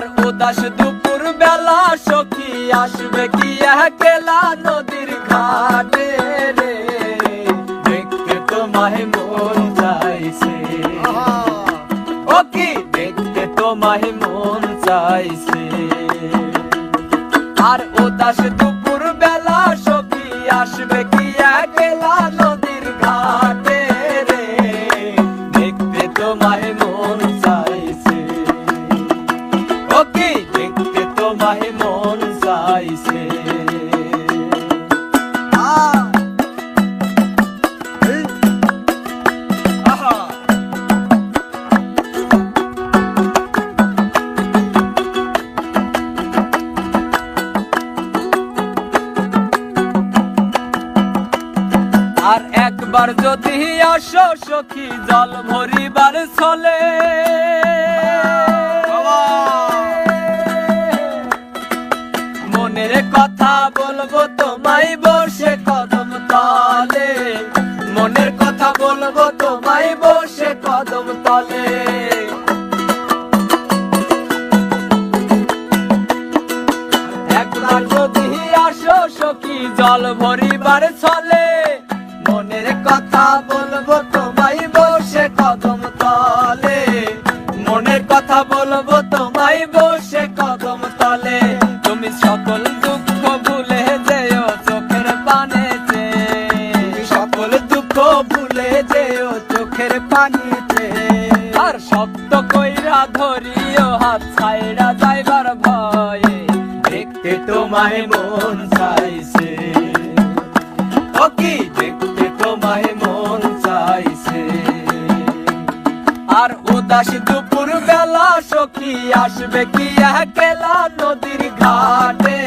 আর উদাস দুপুর বেলা সখী আসবে কি একলা নদীর ঘাটে রে? দেখতে তোমায় মন চাইছে। ও কি? দেখতে তোমায় মন চাইছে। আর উদাস দুপুর বেলা সখী আসবে কি একলা একবার যদি আসো সখী জল ভরিবার চলে মনের কথা বলব তোমায় বসে কদম তলে। মনের কথা বলব তোমায় বসে কদম তলে। একবার যদি আসো সখী জল ভরিবার চলে মনের কথা বলব, তোমায় বসে কদম তলে। মনের কথা বলব, তোমায় বসে কদম তলে। তুমি সকল দুঃখ ভুলে যেও চোখের পানেতে সকল দুঃখ ভুলে যেও চোখের পানিতে। আর শব্দ কইরা ধরিও হাত ছাইরা যাইবার ভয়ে। দেখতে তোমায় মন চাইছে। ও উদাস দুপুর বেলা সখী আসবে কি একলা নদীর ঘাটে?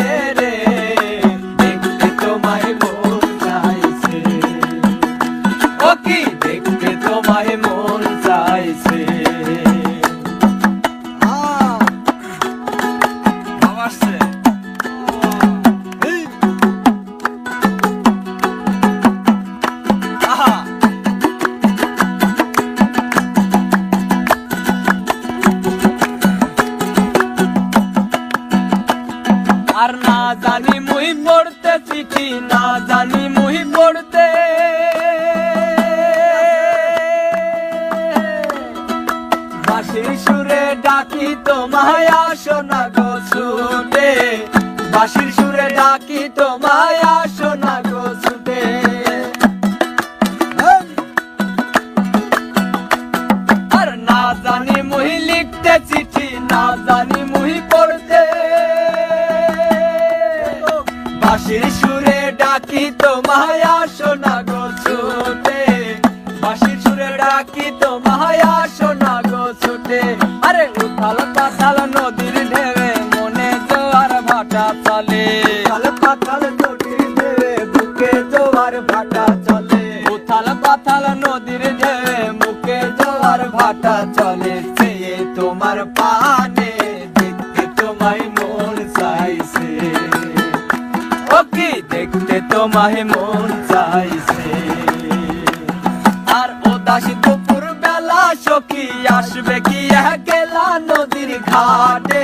জানি মুই পড়তে চিঠি না, জানি মুই পড়তে। বাঁশির সুরে ডাকি তোমায় আসো না গো ছুটে বাঁশির সুরে ডাকি তোমায় আসো না গো ছুটে আর না জানি মুই লিখতে চিঠি না, জানি মুই পড়তে বাঁশির সুরে ডাকি তোমায় আসো না গো ছুটে। বাঁশির সুরে ডাকি তোমায় আসো না গো ছুটে। আরে উথাল পাথাল নদীর ঢেবে মনে জোয়ার ভাটা চলে। কাল পাতাল নদীর ঢেউয়ে বুকে জোয়ার ভাটা চলে। উথাল পাথাল নদীর ঢেবে মুখে জোয়ার ভাটা চলে। সে তোমার পানে দেখতে তোমায় দেখতে মন চাইছে। আর উদাস দুপুর বেলা সখী আসবে কি একলা নদীর ঘাটে?